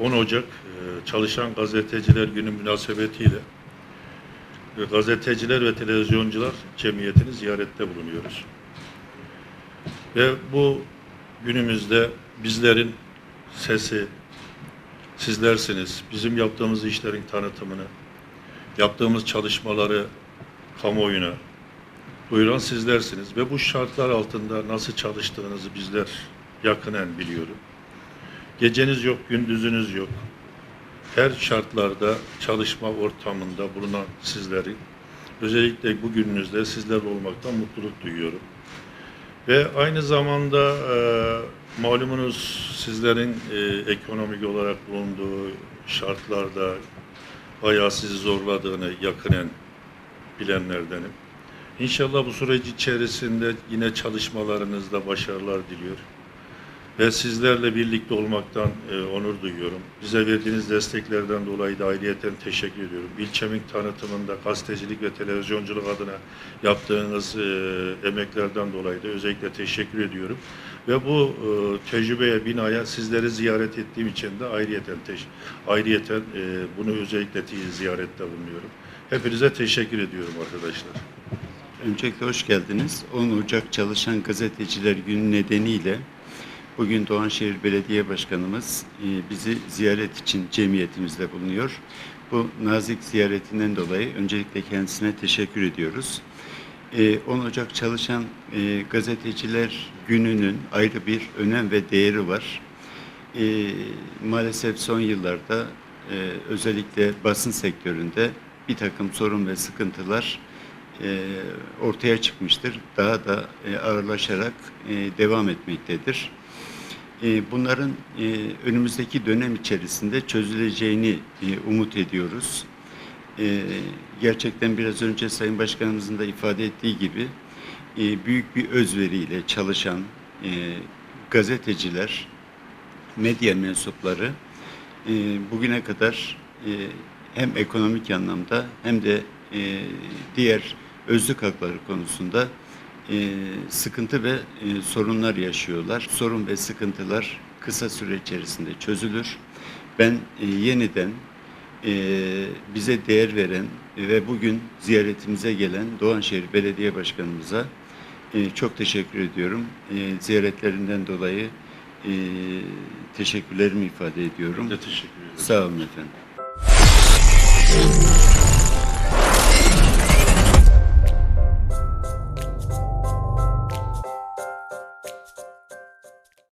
10 Ocak e, Çalışan Gazeteciler Günü münasebetiyle e, Gazeteciler ve Televizyoncular Cemiyeti'ni ziyarette bulunuyoruz. Ve bu günümüzde bizlerin sesi sizlersiniz. Bizim yaptığımız işlerin tanıtımını, yaptığımız çalışmaları kamuoyuna duyuran sizlersiniz. Ve bu şartlar altında nasıl çalıştığınızı bizler yakinen biliyorum. Geceniz yok, gündüzünüz yok. Her şartlarda çalışma ortamında bulunan sizlerin özellikle bu gününüzde sizlerle olmaktan mutluluk duyuyorum. Ve aynı zamanda e, malumunuz sizlerin e, ekonomik olarak bulunduğu şartlarda bayağı sizi zorladığını yakinen bilenlerdenim. İnşallah bu süreç içerisinde yine çalışmalarınızda başarılar diliyor. Ve sizlerle birlikte olmaktan e, onur duyuyorum. Bize verdiğiniz desteklerden dolayı da ayrıyeten teşekkür ediyorum. İlçemin tanıtımında gazetecilik ve televizyonculuk adına yaptığınız e, emeklerden dolayı da özellikle teşekkür ediyorum. Ve bu e, tecrübeye binaya sizleri ziyaret ettiğim için de ayrıyeten, teş- ayrıyeten e, bunu özellikle te- ziyarette bulunuyorum. Hepinize teşekkür ediyorum arkadaşlar. Öncelikle hoş geldiniz. 10 Ocak Çalışan Gazeteciler Günü nedeniyle bugün Doğanşehir Belediye Başkanımız e, bizi ziyaret için cemiyetimizde bulunuyor. Bu nazik ziyaretinden dolayı öncelikle kendisine teşekkür ediyoruz. E, 10 Ocak Çalışan e, Gazeteciler Günü'nün ayrı bir önem ve değeri var. E, maalesef son yıllarda e, özellikle basın sektöründe bir takım sorun ve sıkıntılar e, ortaya çıkmıştır. Daha da e, ağırlaşarak e, devam etmektedir. E, bunların e, önümüzdeki dönem içerisinde çözüleceğini e, umut ediyoruz. E, gerçekten biraz önce Sayın Başkanımızın da ifade ettiği gibi e, büyük bir özveriyle çalışan gazeteciler, medya mensupları bugüne kadar hem ekonomik anlamda hem de diğer özlük hakları konusunda e, sıkıntı ve e, sorunlar yaşıyorlar. Sorun ve sıkıntılar kısa süre içerisinde çözülür. Ben e, yeniden e, bize değer veren ve bugün ziyaretimize gelen Doğanşehir Belediye Başkanımıza e, çok teşekkür ediyorum. E, ziyaretlerinden dolayı e, teşekkürlerimi ifade ediyorum. Ben de teşekkür ederim. Sağ olun efendim.